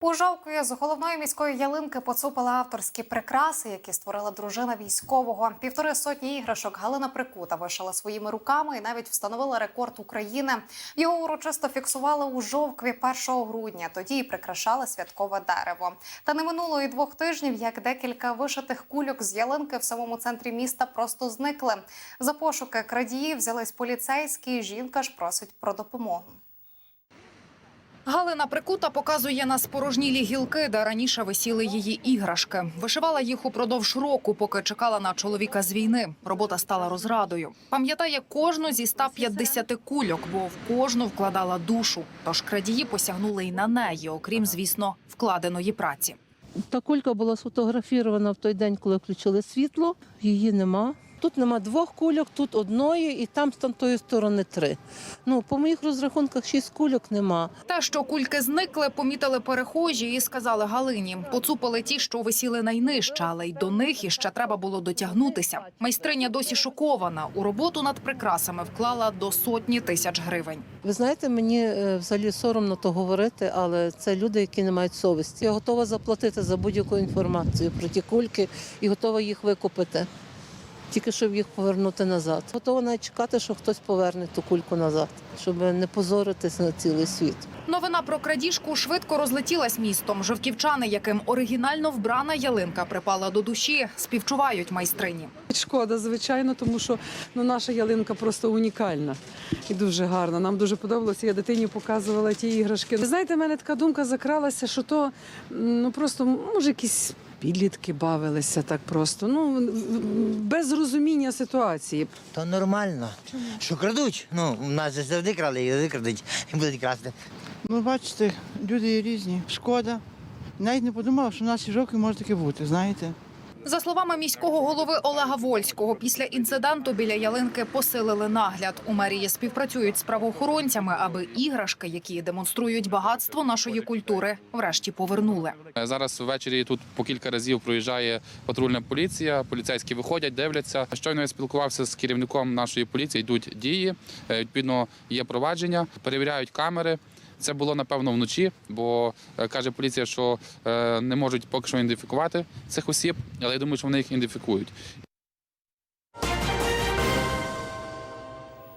У Жовкові з головної міської ялинки поцупили авторські прикраси, які створила дружина військового. Півтори сотні іграшок Галина Прикута вишила своїми руками і навіть встановила рекорд України. Його урочисто фіксували у Жовкві 1 грудня. Тоді і прикрашали святкове дерево. Та не минуло і двох тижнів, як декілька вишитих кульок з ялинки в самому центрі міста просто зникли. За пошуки крадіїв взялись поліцейські. Жінка ж просить про допомогу. Галина Прикута показує на спорожнілі гілки, де раніше висіли її іграшки. Вишивала їх упродовж року, поки чекала на чоловіка з війни. Робота стала розрадою. Пам'ятає кожну зі 150 кульок, бо в кожну вкладала душу. Тож крадії посягнули й на неї, окрім, звісно, вкладеної праці. Та кулька була сфотографірована в той день, коли включили світло. Її нема. Тут нема двох кульок, тут одної, і там з тої сторони три. Ну, по моїх розрахунках шість кульок нема. Те, що кульки зникли, помітили перехожі і сказали Галині. Поцупили ті, що висіли найнижче, але й до них іще треба було дотягнутися. Майстриня досі шокована. У роботу над прикрасами вклала до сотні тисяч гривень. Ви знаєте, мені е, взагалі соромно то говорити, але це люди, які не мають совісті. Я готова заплатити за будь-яку інформацію про ті кульки і готова їх викупити. Тільки щоб їх повернути назад. Готова навіть чекати, що хтось поверне ту кульку назад, щоб не позоритись на цілий світ. Новина про крадіжку швидко розлетілась містом. Жовківчани, яким оригінально вбрана ялинка припала до душі, співчувають майстрині. Шкода, звичайно, тому що ну, наша ялинка просто унікальна і дуже гарна. Нам дуже подобалося. Я дитині показувала ті іграшки. Ви знаєте, в мене така думка закралася, що то ну просто може якісь. Підлітки бавилися так просто. Ну без розуміння ситуації. То нормально. Що крадуть? Ну, у нас же завжди крали і завжди крадуть, і будуть красти. Ну, бачите, люди є різні. Шкода. Навіть не подумала, що в нашій жовтні може таке бути, знаєте. За словами міського голови Олега Вольського, після інциденту біля ялинки посилили нагляд. У мерії співпрацюють з правоохоронцями, аби іграшки, які демонструють багатство нашої культури, врешті повернули. Е, Зараз ввечері тут по кілька разів проїжджає патрульна поліція. Поліцейські виходять, дивляться. Щойно я спілкувався з керівником нашої поліції. Йдуть дії. Е, Відповідно, є провадження, перевіряють камери. Це було напевно вночі, бо е, каже поліція, що е, не можуть поки що ідентифікувати цих осіб, але я думаю, що вони їх ідентифікують.